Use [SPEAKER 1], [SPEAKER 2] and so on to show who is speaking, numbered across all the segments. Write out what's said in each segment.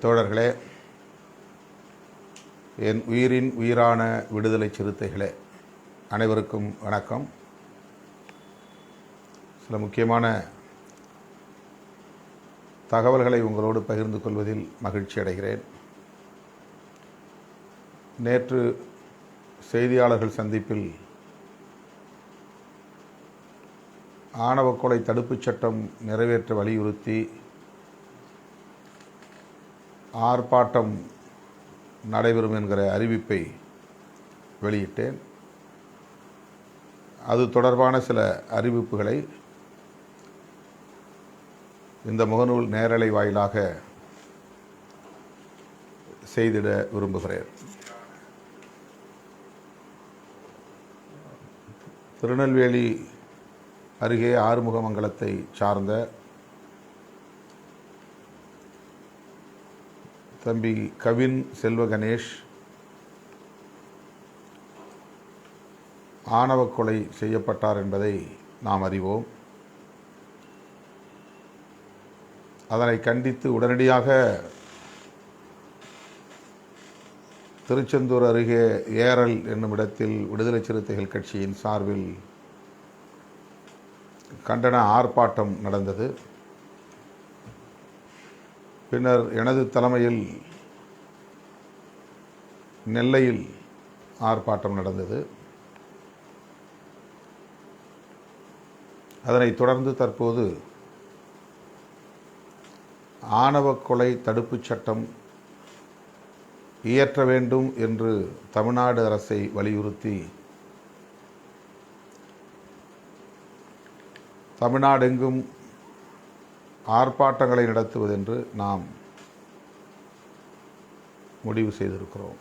[SPEAKER 1] தோழர்களே என் உயிரின் உயிரான விடுதலை சிறுத்தைகளே அனைவருக்கும் வணக்கம். சில முக்கியமான தகவல்களை உங்களோடு பகிர்ந்து கொள்வதில் மகிழ்ச்சி அடைகிறேன். நேற்று செய்தியாளர்கள் சந்திப்பில் ஆணவக்கொலை தடுப்புச் சட்டம் நிறைவேற்ற வலியுறுத்தி ஆர்ப்பாட்டம் நடைபெறும் என்கிற அறிவிப்பை வெளியிட்டேன். அது தொடர்பான சில அறிவிப்புகளை இந்த முகநூல் நேரலை வாயிலாக செய்திட விரும்புகிறேன். திருநெல்வேலி அருகே ஆறுமுகமங்கலத்தை சார்ந்த தம்பி கவின் செல்வ கணேஷ் ஆணவ கொலை செய்யப்பட்டார் என்பதை நாம் அறிவோம். அதனை கண்டித்து உடனடியாக திருச்செந்தூர் அருகே ஏரல் என்னும் இடத்தில் விடுதலை சிறுத்தைகள் கட்சியின் சார்பில் கண்டன ஆர்ப்பாட்டம் நடந்தது. பின்னர் எனது தலைமையில் நெல்லையில் ஆர்ப்பாட்டம் நடந்தது. அதனைத் தொடர்ந்து தற்போது ஆணவ கொலை தடுப்புச் சட்டம் இயற்ற வேண்டும் என்று தமிழ்நாடு அரசை வலியுறுத்தி தமிழ்நாடெங்கும் ஆர்ப்பாட்டங்களை நடத்துவதென்று நாம் முடிவு செய்திருக்கிறோம்.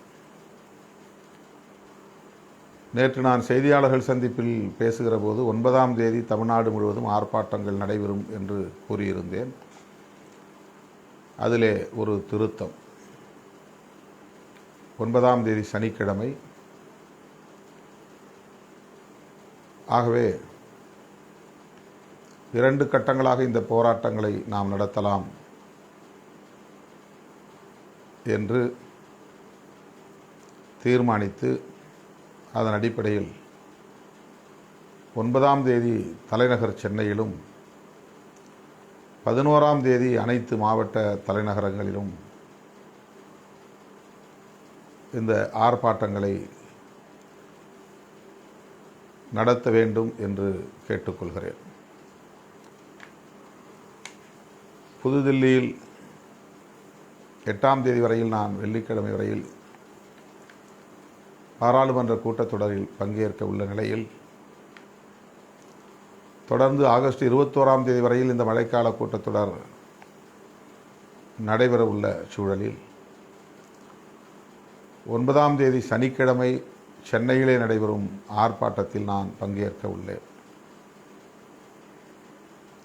[SPEAKER 1] நேற்று நான் செய்தியாளர்கள் சந்திப்பில் பேசுகிற போது ஒன்பதாம் தேதி தமிழ்நாடு முழுவதும் ஆர்ப்பாட்டங்கள் நடைபெறும் என்று கூறியிருந்தேன். அதிலே ஒரு திருத்தம். ஒன்பதாம் தேதி சனிக்கிழமை. ஆகவே இரண்டு கட்டங்களாக இந்த போராட்டங்களை நாம் நடத்தலாம் என்று தீர்மானித்து அதன் அடிப்படையில் ஒன்பதாம் தேதி தலைநகர் சென்னையிலும் பதினோராம் தேதி அனைத்து மாவட்ட தலைநகரங்களிலும் இந்த ஆர்ப்பாட்டங்களை நடத்த வேண்டும் என்று கேட்டுக்கொள்கிறேன். புதுதில்லியில் எட்டாம் தேதி வரையில் நான் வெள்ளிக்கிழமை வரையில் பாராளுமன்ற கூட்டத்தொடரில் பங்கேற்க உள்ள நிலையில் தொடர்ந்து ஆகஸ்ட் இருபத்தோராம் தேதி வரையில் இந்த மழைக்கால கூட்டத்தொடர் நடைபெற உள்ள சூழலில் ஒன்பதாம் தேதி சனிக்கிழமை சென்னையிலே நடைபெறும் ஆர்ப்பாட்டத்தில் நான் பங்கேற்க உள்ளேன்.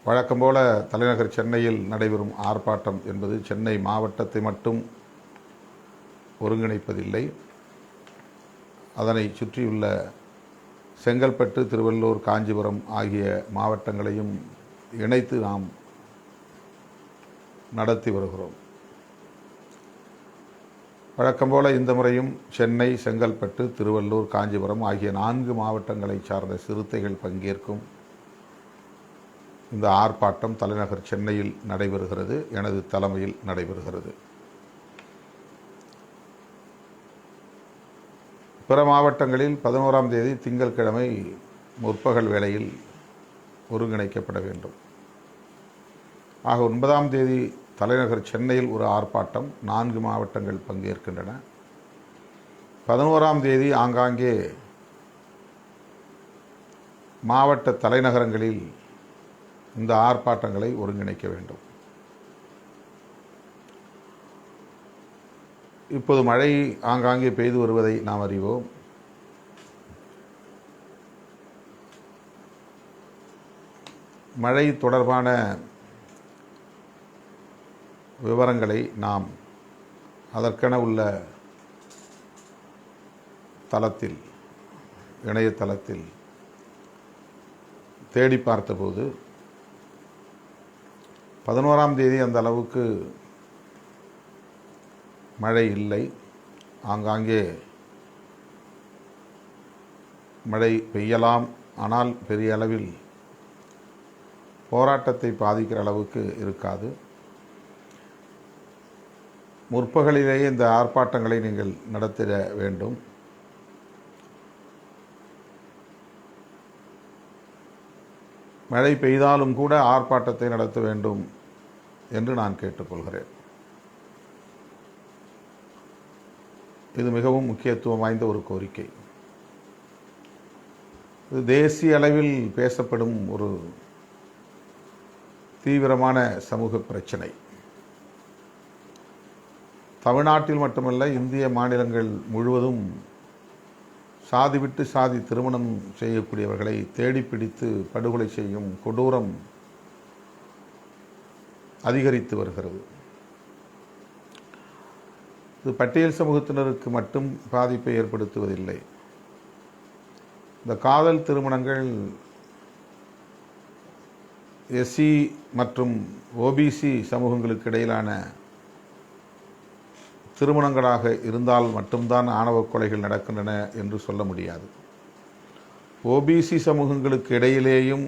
[SPEAKER 1] வழக்கம் போல தலைநகர் சென்னையில் நடைபெறும் ஆர்ப்பாட்டம் என்பது சென்னை மாவட்டத்தை மட்டும் ஒருங்கிணைப்பதில்லை. அதனை சுற்றியுள்ள செங்கல்பட்டு திருவள்ளூர் காஞ்சிபுரம் ஆகிய மாவட்டங்களையும் இணைத்து நாம் நடத்தி வருகிறோம். வழக்கம் போல இந்த முறையும் சென்னை செங்கல்பட்டு திருவள்ளூர் காஞ்சிபுரம் ஆகிய நான்கு மாவட்டங்களை சார்ந்த சிறுத்தைகள் பங்கேற்கும் இந்த ஆர்ப்பாட்டம் தலைநகர் சென்னையில் நடைபெறுகிறது எனது தலைமையில் நடைபெறுகிறது. பிற மாவட்டங்களில் பதினோராம் தேதி திங்கட்கிழமை முற்பகல் வேளையில் ஒருங்கிணைக்கப்பட வேண்டும். ஆக ஒன்பதாம் தேதி தலைநகர் சென்னையில் ஒரு ஆர்ப்பாட்டம் நான்கு மாவட்டங்கள் பங்கேற்கின்றன. பதினோராம் தேதி ஆங்காங்கே மாவட்ட தலைநகரங்களில் இந்த ஆர்ப்பாட்டங்களை ஒருங்கிணைக்க வேண்டும். இப்போது மழை ஆங்காங்கே பெய்து வருவதை நாம் அறிவோம். மழை தொடர்பான விவரங்களை நாம் அதற்கென உள்ள தளத்தில் இணையதளத்தில் தேடி பார்த்தபோது பதினோராம் தேதி அந்த அளவுக்கு மழை இல்லை. ஆங்காங்கே மழை பெய்யலாம். ஆனால் பெரிய அளவில் போராட்டத்தை பாதிக்கிற அளவுக்கு இருக்காது. முற்பகலிலேயே இந்த ஆர்ப்பாட்டங்களை நீங்கள் நடத்திட வேண்டும். மழை பெய்தாலும் கூட ஆர்ப்பாட்டத்தை நடத்த வேண்டும் என்று நான் கேட்டுக்கொள்கிறேன். இது மிகவும் முக்கியத்துவம் வாய்ந்த ஒரு கோரிக்கை. இது தேசிய அளவில் பேசப்படும் ஒரு தீவிரமான சமூக பிரச்சனை. தமிழ்நாட்டில் மட்டுமல்ல இந்திய மாநிலங்கள் முழுவதும் சாதி விட்டு சாதி திருமணம் செய்யக்கூடியவர்களை தேடி பிடித்து படுகொலை செய்யும் கொடூரம் அதிகரித்து வருகிறது. இது பட்டியல் சமூகத்தினருக்கு மட்டும் பாதிப்பை ஏற்படுத்துவதில்லை. இந்த காதல் திருமணங்கள் எஸ்சி மற்றும் ஓபிசி சமூகங்களுக்கு இடையிலான திருமணங்களாக இருந்தால் மட்டும்தான் ஆணவ கொலைகள் நடக்கின்றன என்று சொல்ல முடியாது. ஓபிசி சமூகங்களுக்கு இடையிலேயும்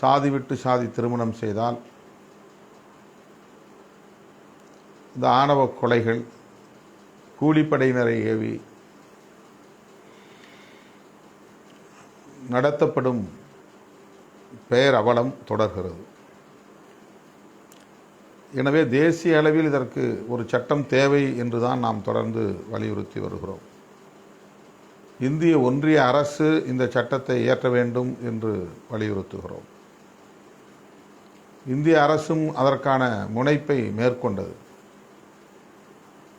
[SPEAKER 1] சாதி விட்டு சாதி திருமணம் செய்தால் இந்த ஆணவ கொலைகள் கூலிப்படையினரை ஏவி நடத்தப்படும் பெயர் அவலம் தொடர்கிறது. எனவே தேசிய அளவில் இதற்கு ஒரு சட்டம் தேவை என்று தான் நாம் தொடர்ந்து வலியுறுத்தி வருகிறோம். இந்திய ஒன்றிய அரசு இந்த சட்டத்தை இயற்ற வேண்டும் என்று வலியுறுத்துகிறோம். இந்திய அரசும் அதற்கான முனைப்பை மேற்கொண்டது.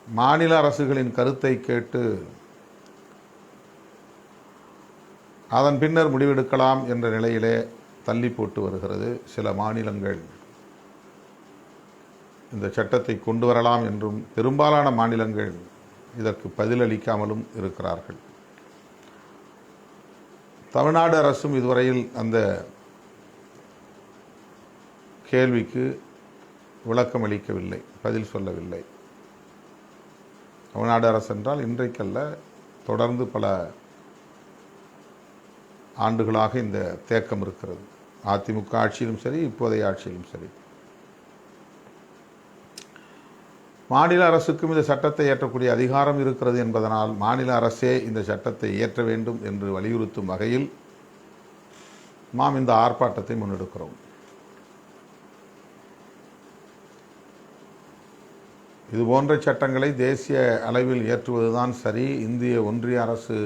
[SPEAKER 1] மாநில அரசுகளின் கருத்தை கேட்டு அதன் பின்னர் முடிவெடுக்கலாம் என்ற நிலையிலே தள்ளி போட்டு வருகிறது சில மாநிலங்கள். இந்த சட்டத்தை கொண்டு வரலாம் என்றும் பெரும்பாலான மாநிலங்கள் இதற்கு பதிலளிக்காமலும் இருக்கிறார்கள். தமிழ்நாடு அரசும் இதுவரையில் அந்த கேள்விக்கு விளக்கம் அளிக்கவில்லை பதில் சொல்லவில்லை. தமிழ்நாடு அரசு என்றால் இன்றைக்கல்ல தொடர்ந்து பல ஆண்டுகளாக இந்த தேக்கம் இருக்கிறது. அதிமுக ஆட்சியிலும் சரி இப்போதைய ஆட்சியிலும் சரி. மாநில அரசுக்கும் இந்த சட்டத்தை இயற்றக்கூடிய அதிகாரம் இருக்கிறது என்பதனால் மாநில அரசே இந்த சட்டத்தை இயற்ற வேண்டும் என்று வலியுறுத்தும் வகையில் நாம் இந்த ஆர்ப்பாட்டத்தை முன்னெடுக்கிறோம். இது போன்ற சட்டங்களை தேசிய அளவில் இயற்றுவதுதான் சரி. இந்திய ஒன்றிய அரசு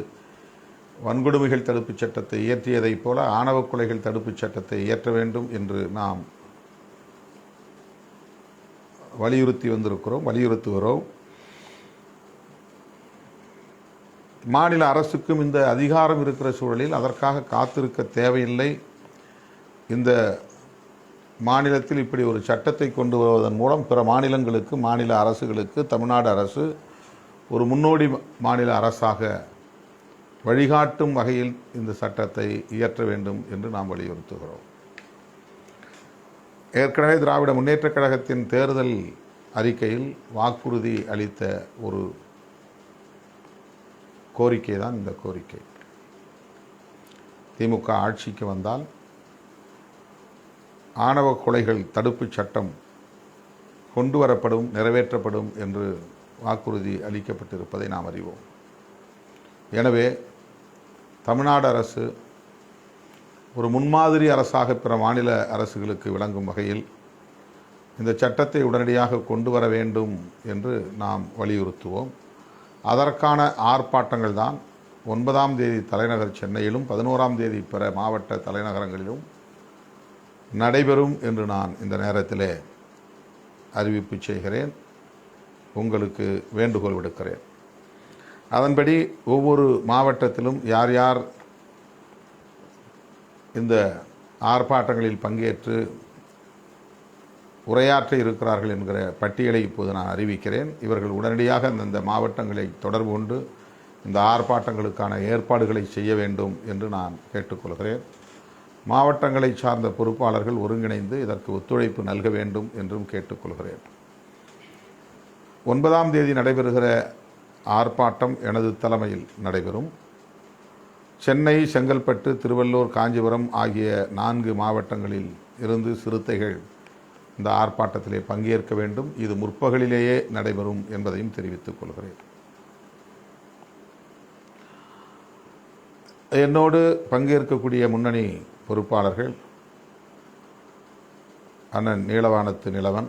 [SPEAKER 1] வன்கொடுமைகள் தடுப்புச் சட்டத்தை இயற்றியதைப் போல ஆணவ கொலைகள் தடுப்புச் சட்டத்தை இயற்ற வேண்டும் என்று நாம் வலியுறுத்தி வந்திருக்கிறோம் வலியுறுத்துகிறோம். மாநில அரசுக்கும் இந்த அதிகாரம் இருக்கிற சூழலில் அதற்காக காத்திருக்க தேவையில்லை. இந்த மாநிலத்தில் இப்படி ஒரு சட்டத்தை கொண்டு வருவதன் மூலம் பிற மாநிலங்களுக்கு மாநில அரசுகளுக்கு தமிழ்நாடு அரசு ஒரு முன்னோடி மாநில அரசாக வழிகாட்டும் வகையில் இந்த சட்டத்தை இயற்ற வேண்டும் என்று நாம் வலியுறுத்துகிறோம். ஏற்கனவே திராவிட முன்னேற்றக் கழகத்தின் தேர்தல் அறிக்கையில் வாக்குறுதி அளித்த ஒரு கோரிக்கை தான் இந்த கோரிக்கை. திமுக ஆட்சிக்கு வந்தால் ஆணவ கொலைகள் தடுப்புச் சட்டம் கொண்டு வரப்படும் நிறைவேற்றப்படும் என்று வாக்குறுதி அளிக்கப்பட்டிருப்பதை நாம் அறிவோம். எனவே தமிழ்நாடு அரசு ஒரு முன்மாதிரி அரசாக பிற மாநில அரசுகளுக்கு விளங்கும் வகையில் இந்த சட்டத்தை உடனடியாக கொண்டு வர வேண்டும் என்று நாம் வலியுறுத்துவோம். அதற்கான ஆர்ப்பாட்டங்கள் தான் ஒன்பதாம் தேதி தலைநகர் சென்னையிலும் பதினோராம் தேதி பிற மாவட்ட தலைநகரங்களிலும் நடைபெறும் என்று நான் இந்த நேரத்திலே அறிவிப்பு செய்கிறேன். உங்களுக்கு வேண்டுகோள் விடுக்கிறேன். அதன்படி ஒவ்வொரு மாவட்டத்திலும் யார் யார் இந்த ஆர்ப்பாட்டங்களில் பங்கேற்று உரையாற்ற இருக்கிறார்கள் என்கிற பட்டியலை இப்போது நான் அறிவிக்கிறேன். இவர்கள் உடனடியாக அந்தந்த மாவட்டங்களை தொடர்பு கொண்டு இந்த ஆர்ப்பாட்டங்களுக்கான ஏற்பாடுகளை செய்ய வேண்டும் என்று நான் கேட்டுக்கொள்கிறேன். மாவட்டங்களை சார்ந்த பொறுப்பாளர்கள் ஒருங்கிணைந்து இதற்கு ஒத்துழைப்பு நல்க வேண்டும் என்றும் கேட்டுக்கொள்கிறேன். ஒன்பதாம் தேதி நடைபெறுகிற ஆர்ப்பாட்டம் எனது தலைமையில் நடைபெறும். சென்னை செங்கல்பட்டு திருவள்ளூர் காஞ்சிபுரம் ஆகிய நான்கு மாவட்டங்களில் இருந்து சிறுத்தைகள் இந்த ஆர்ப்பாட்டத்திலே பங்கேற்க வேண்டும். இது முற்பகலிலேயே நடைபெறும் என்பதையும் தெரிவித்துக் கொள்கிறேன். என்னோடு பங்கேற்கக்கூடிய முன்னணி பொறுப்பாளர்கள் அண்ணன் நீலவானத்து நிலவன்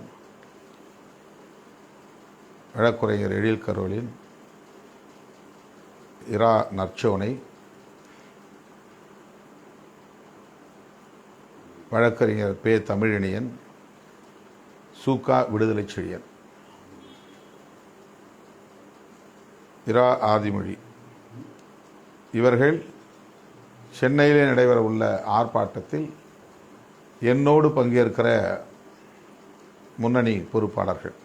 [SPEAKER 1] வழக்குரைஞர் எழில் கரோலின் இரா நற்சோனை வழக்கறிஞர் பே தமிழினியன் சூக்கா விடுதலை செழியன். இரா ஆதிமொழி. இவர்கள் சென்னையிலே நடைபெற உள்ள ஆர்ப்பாட்டத்தில் என்னோடு பங்கேற்கிற முன்னணி பொறுப்பாளர்கள்.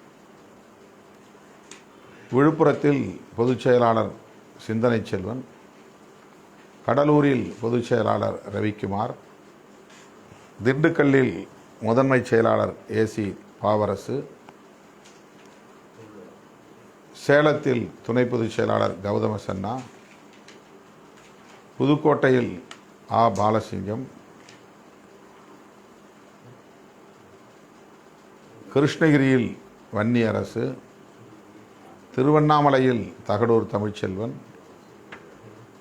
[SPEAKER 1] விழுப்புரத்தில் பொதுச் செயலாளர் சிந்தனை செல்வன் கடலூரில் பொதுச் செயலாளர் ரவிக்குமார் திண்டுக்கல்லில் முதன்மை செயலாளர் ஏசி பாவரசு சேலத்தில் துணை பொதுச் செயலாளர் கௌதம சன்னா புதுக்கோட்டையில் ஆ பாலசிங்கம் கிருஷ்ணகிரியில் வன்னி அரசு திருவண்ணாமலையில் தகடூர் தமிழ்ச்செல்வன்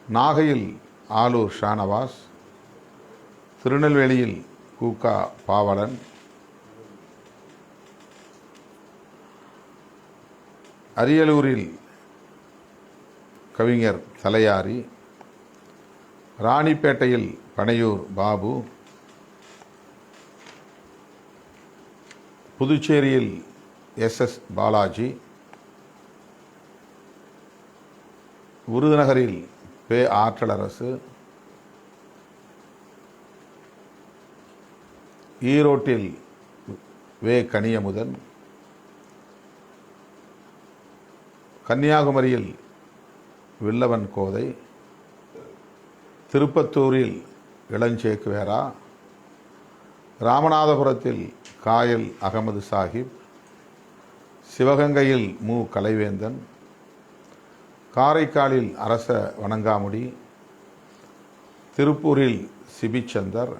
[SPEAKER 1] நாகையில் ஆலூர் ஷானவாஸ் திருநெல்வேலியில் கூகா பாவலன். அரியலூரில் கவிஞர் தலையாரி. ராணிப்பேட்டையில் பனையூர் பாபு. புதுச்சேரியில் எஸ் எஸ் பாலாஜி. விருதுநகரில் பே ஆற்றலரசு. ஈரோட்டில் வே கனியமுதன் கன்னியாகுமரியில் வில்லவன் கோதை திருப்பத்தூரில் இளஞ்சேக்குவேரா ராமநாதபுரத்தில் காயல் அகமது சாஹிப் சிவகங்கையில் மு. கலைவேந்தன் காரைக்காலில் அரச வணங்காமுடி திருப்பூரில் சிபிச்சந்தர்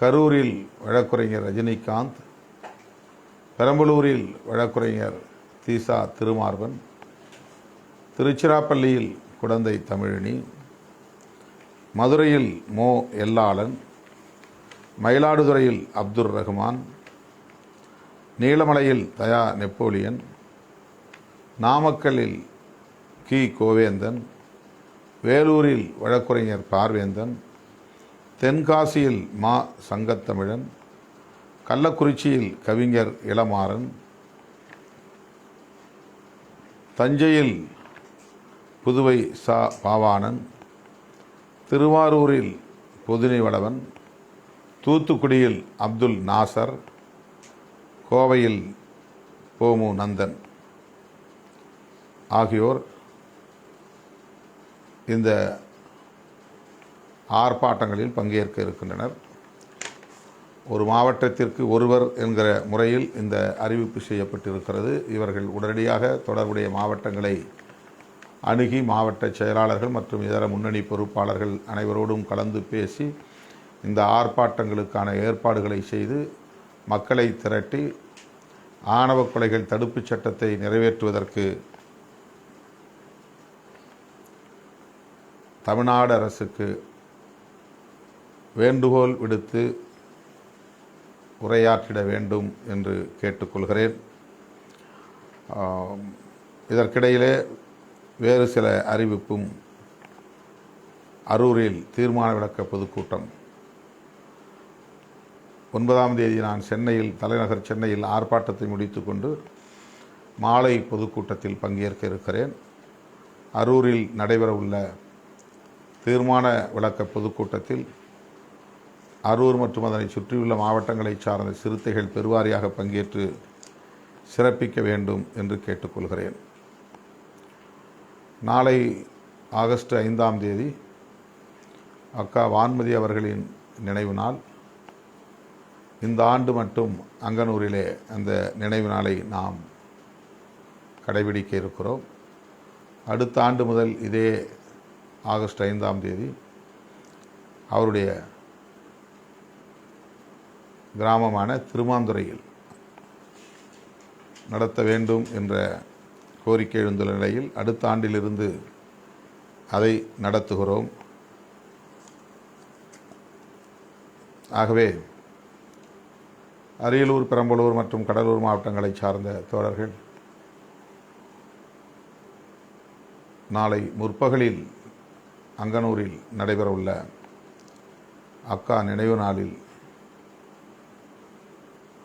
[SPEAKER 1] கரூரில் வழக்குரைஞர் ரஜினிகாந்த் பெரம்பலூரில் வழக்குரைஞர் தீசா திருமார்பன் திருச்சிராப்பள்ளியில் குடந்தை தமிழினி மதுரையில் மோ எல்லாளன் மயிலாடுதுறையில் அப்துர் ரஹ்மான் நீலமலையில் தயா நெப்போலியன் நாமக்கல்லில் கி. கோவேந்தன் வேலூரில் வழக்குரைஞர் பார்வேந்தன் தென்காசியில் மா சங்கத்தமிழன் கள்ளக்குறிச்சியில் கவிஞர் இளமாறன் தஞ்சையில் புதுவை சா பாவாணன் திருவாரூரில் பொதினி வளவன் தூத்துக்குடியில் அப்துல் நாசர் கோவையில் போமு நந்தன் ஆகியோர் இந்த ஆர்ப்பாட்டங்களில் பங்கேற்க இருக்கின்றனர். ஒரு மாவட்டத்திற்கு ஒருவர் என்கிற முறையில் இந்த அறிவிப்பு செய்யப்பட்டிருக்கிறது. இவர்கள் உடனடியாக தொடர்புடைய மாவட்டங்களை அணுகி மாவட்ட செயலாளர்கள் மற்றும் இதர முன்னணி பொறுப்பாளர்கள் அனைவரோடும் கலந்து பேசி இந்த ஆர்ப்பாட்டங்களுக்கான ஏற்பாடுகளை செய்து மக்களை திரட்டி ஆணவ கொலைகள் தடுப்புச் சட்டத்தை நிறைவேற்றுவதற்கு தமிழ்நாடு அரசுக்கு வேண்டுகோள் விடுத்து உரையாற்றிட வேண்டும் என்று கேட்டுக்கொள்கிறேன். இதற்கிடையிலே வேறு சில அறிவிப்பும் அரூரில் தீர்மான விளக்க பொதுக்கூட்டம். ஒன்பதாம் தேதி நான் சென்னையில் தலைநகர் சென்னையில் ஆர்ப்பாட்டத்தை முடித்துக்கொண்டு மாலை பொதுக்கூட்டத்தில் பங்கேற்க இருக்கிறேன். அரூரில் நடைபெறவுள்ள தீர்மான விளக்க பொதுக்கூட்டத்தில் அரூர் மற்றும் அதனை சுற்றியுள்ள மாவட்டங்களைச் சார்ந்த சிறுத்தைகள் பெருவாரியாக பங்கேற்று சிறப்பிக்க வேண்டும் என்று கேட்டுக்கொள்கிறேன். நாளை ஆகஸ்ட் ஐந்தாம் தேதி அக்கா வான்மதி அவர்களின் நினைவு நாள். இந்த ஆண்டு மட்டும் அங்கனூரிலே அந்த நினைவு நாளை நாம் கடைபிடிக்க இருக்கிறோம். அடுத்த ஆண்டு முதல் இதே ஆகஸ்ட் ஐந்தாம் தேதி அவருடைய கிராமமான திருமாந்துறையில் நடத்த வேண்டும் என்ற கோரிக்கை எழுந்துள்ள நிலையில் அடுத்த ஆண்டிலிருந்து அதை நடத்துகிறோம். ஆகவே அரியலூர் பெரம்பலூர் மற்றும் கடலூர் மாவட்டங்களைச் சார்ந்த தோழர்கள் நாளை முற்பகலில் அங்கனூரில் நடைபெறவுள்ள அக்கா நினைவு நாளில்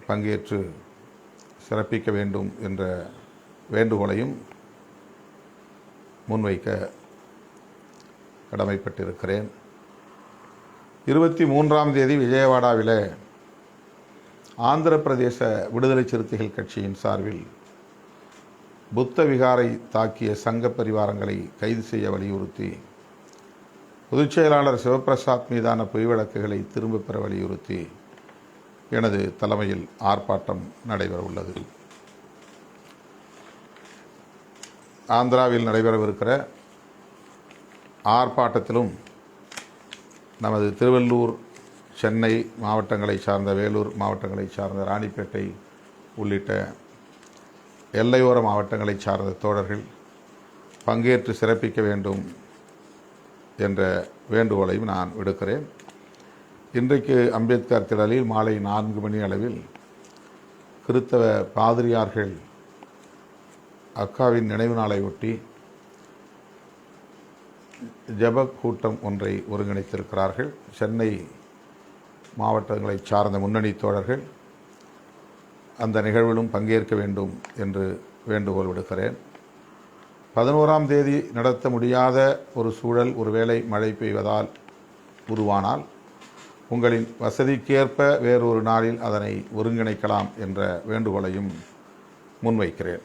[SPEAKER 1] பங்கேற்று சிறப்பிக்க வேண்டும் என்ற வேண்டுகோளையும் முன்வைக்க கடமைப்பட்டிருக்கிறேன். இருபத்தி மூன்றாம் தேதி விஜயவாடாவில் ஆந்திர பிரதேச விடுதலை சிறுத்தைகள் கட்சியின் சார்பில் புத்த விகாரை தாக்கிய சங்க பரிவாரங்களை கைது செய்ய வலியுறுத்தி பொதுச் செயலாளர் சிவபிரசாத் மீதான பொய் வழக்குகளை திரும்பப் பெற வலியுறுத்தி எனது தலைமையில் ஆர்ப்பாட்டம் நடைபெற உள்ளது ஆந்திராவில் நடைபெறவிருக்கிற ஆர்ப்பாட்டத்திலும் நமது திருவள்ளூர் சென்னை மாவட்டங்களை சார்ந்த வேலூர் மாவட்டங்களை சார்ந்த ராணிப்பேட்டை உள்ளிட்ட எல்லையோர மாவட்டங்களை சார்ந்த தோழர்கள் பங்கேற்று சிறப்பிக்க வேண்டும் என்ற வேண்டுகோளையும் நான் விடுக்கிறேன். இன்றைக்கு அம்பேத்கர் திடலில் மாலை நான்கு மணி அளவில் கிறித்தவ பாதிரியார்கள் அக்காவின் நினைவு நாளை ஒட்டி ஜப கூட்டம் ஒன்றை ஒருங்கிணைத்திருக்கிறார்கள். சென்னை மாவட்டங்களைச் சார்ந்த முன்னணி தோழர்கள் அந்த நிகழ்விலும் பங்கேற்க வேண்டும் என்று வேண்டுகோள் விடுக்கிறேன். பதினோராம் தேதி நடத்த முடியாத ஒரு சூழல் ஒருவேளை மழை பெய்வதால் உருவானால் உங்களின் வசதிக்கேற்ப வேறொரு நாளில் அதனை ஒருங்கிணைக்கலாம் என்ற வேண்டுகோளையும் முன்வைக்கிறேன்.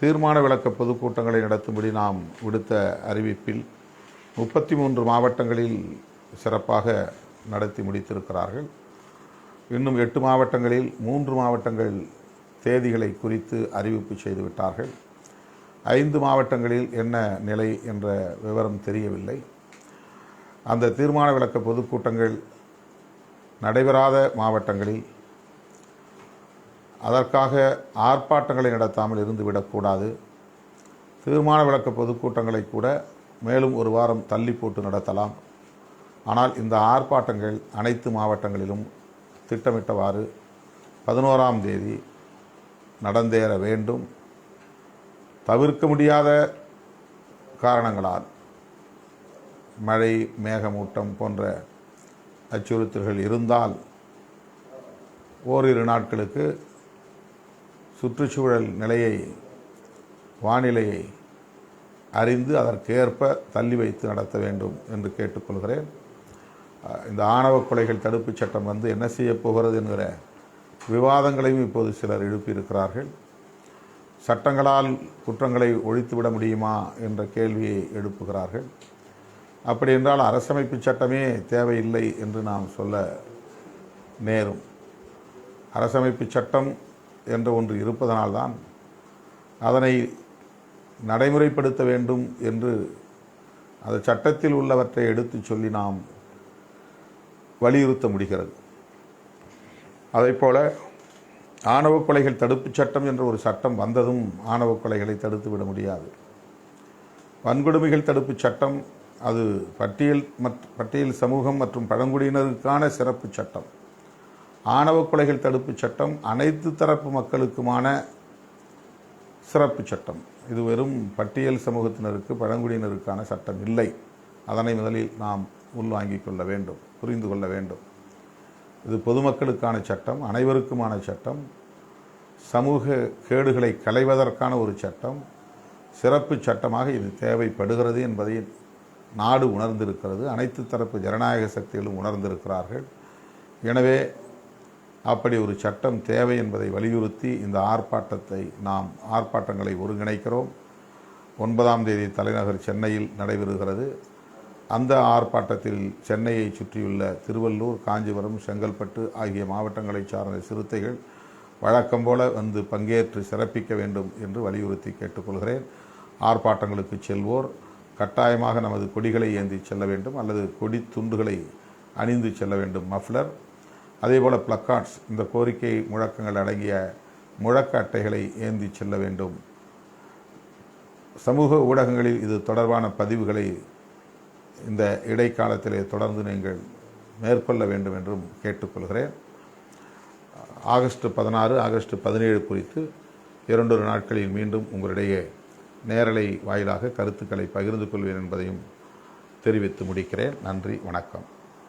[SPEAKER 1] தீர்மான விளக்க பொதுக்கூட்டங்களை நடத்தும்படி நாம் விடுத்த அறிவிப்பில் முப்பத்தி மூன்று மாவட்டங்களில் சிறப்பாக நடத்தி முடித்திருக்கிறார்கள். இன்னும் எட்டு மாவட்டங்களில் மூன்று மாவட்டங்கள் தேதிகளை குறித்து அறிவிப்பு செய்துவிட்டார்கள். ஐந்து மாவட்டங்களில் என்ன நிலை என்ற விவரம் தெரியவில்லை. அந்த தீர்மான விளக்க பொதுக்கூட்டங்கள் நடைபெறாத மாவட்டங்களில் அதற்காக ஆர்ப்பாட்டங்களை நடத்தாமல் இருந்துவிடக்கூடாது தீர்மான விளக்க பொதுக்கூட்டங்களை கூட மேலும் ஒரு வாரம் தள்ளி போட்டு நடத்தலாம். ஆனால் இந்த ஆர்ப்பாட்டங்கள் அனைத்து மாவட்டங்களிலும் திட்டமிட்டவாறு பதினோராம் தேதி நடந்தேற வேண்டும். தவிர்க்க முடியாத காரணங்களால் மழை மேகமூட்டம் போன்ற அச்சுறுத்தல்கள் இருந்தால் ஓரிரு நாட்களுக்கு சுற்றுச்சூழல் நிலையை வானிலையை அறிந்து அதற்கேற்ப தள்ளி வைத்து நடத்த வேண்டும் என்று கேட்டுக்கொள்கிறேன். இந்த ஆணவ கொலைகள் தடுப்புச் சட்டம் வந்து என்ன செய்யப் போகிறது என்கிற விவாதங்களையும் இப்போது சிலர் எழுப்பியிருக்கிறார்கள். சட்டங்களால் குற்றங்களை ஒழித்துவிட முடியுமா என்ற கேள்வியை எழுப்புகிறார்கள். அப்படி என்றால் அரசமைப்பு சட்டமே தேவையில்லை என்று நாம் சொல்ல நேரும். அரசமைப்பு சட்டம் என்ற ஒன்று இருப்பதனால்தான் அதனை நடைமுறைப்படுத்த வேண்டும் என்று அந்த சட்டத்தில் உள்ளவற்றை எடுத்துச் சொல்லி நாம் வலியுறுத்த முடிகிறது. அதைப்போல ஆணவ கொலைகள் தடுப்புச் சட்டம் என்ற ஒரு சட்டம் வந்ததும் ஆணவ கொலைகளை தடுத்து விட முடியாது. வன்கொடுமைகள் தடுப்புச் சட்டம் அது பட்டியல் மற்ற பட்டியல் சமூகம் மற்றும் பழங்குடியினருக்கான சிறப்பு சட்டம். ஆணவ கொலைகள் தடுப்புச் சட்டம் அனைத்து தரப்பு மக்களுக்குமான சிறப்பு சட்டம். இது வெறும் பட்டியல் சமூகத்தினருக்கு பழங்குடியினருக்கான சட்டம் இல்லை. அதனை முதலில் நாம் உள்வாங்கிக் கொள்ள வேண்டும் புரிந்து கொள்ள வேண்டும். இது பொதுமக்களுக்கான சட்டம் அனைவருக்குமான சட்டம். சமூக கேடுகளை களைவதற்கான ஒரு சட்டம். சிறப்பு சட்டமாக இது தேவைப்படுகிறது என்பதை நாடு உணர்ந்திருக்கிறது. அனைத்து தரப்பு ஜனநாயக சக்திகளும் உணர்ந்திருக்கிறார்கள். எனவே அப்படி ஒரு சட்டம் தேவை என்பதை வலியுறுத்தி இந்த ஆர்ப்பாட்டத்தை நாம் ஆர்ப்பாட்டங்களை ஒருங்கிணைக்கிறோம். ஒன்பதாம் தேதி தலைநகர் சென்னையில் நடைபெறுகிறது. அந்த ஆர்ப்பாட்டத்தில் சென்னையை சுற்றியுள்ள திருவள்ளூர் காஞ்சிபுரம் செங்கல்பட்டு ஆகிய மாவட்டங்களைச் சார்ந்த சிறுத்தைகள் வழக்கம் போல வந்து பங்கேற்று சிறப்பிக்க வேண்டும் என்று வலியுறுத்தி கேட்டுக்கொள்கிறேன். ஆர்ப்பாட்டங்களுக்கு செல்வோர் கட்டாயமாக நமது கொடிகளை ஏந்தி செல்ல வேண்டும் அல்லது கொடி துண்டுகளை அணிந்து செல்ல வேண்டும் மஃப்ளர். அதேபோல் பிளக்கார்ட்ஸ் இந்த கோரிக்கை முழக்கங்கள் அடங்கிய முழக்க அட்டைகளை ஏந்தி செல்ல வேண்டும். சமூக ஊடகங்களில் இது தொடர்பான பதிவுகளை இந்த இடைக்காலத்திலே தொடர்ந்து நீங்கள் மேற்கொள்ள வேண்டும் என்றும் கேட்டுக்கொள்கிறேன். ஆகஸ்ட் பதினாறு ஆகஸ்ட் பதினேழு குறித்து இரண்டொரு நாட்களில் மீண்டும் உங்களிடையே நேரலை வாயிலாக கருத்துக்களை பகிர்ந்து கொள்வேன் என்பதையும் தெரிவித்து முடிக்கிறேன். நன்றி வணக்கம்.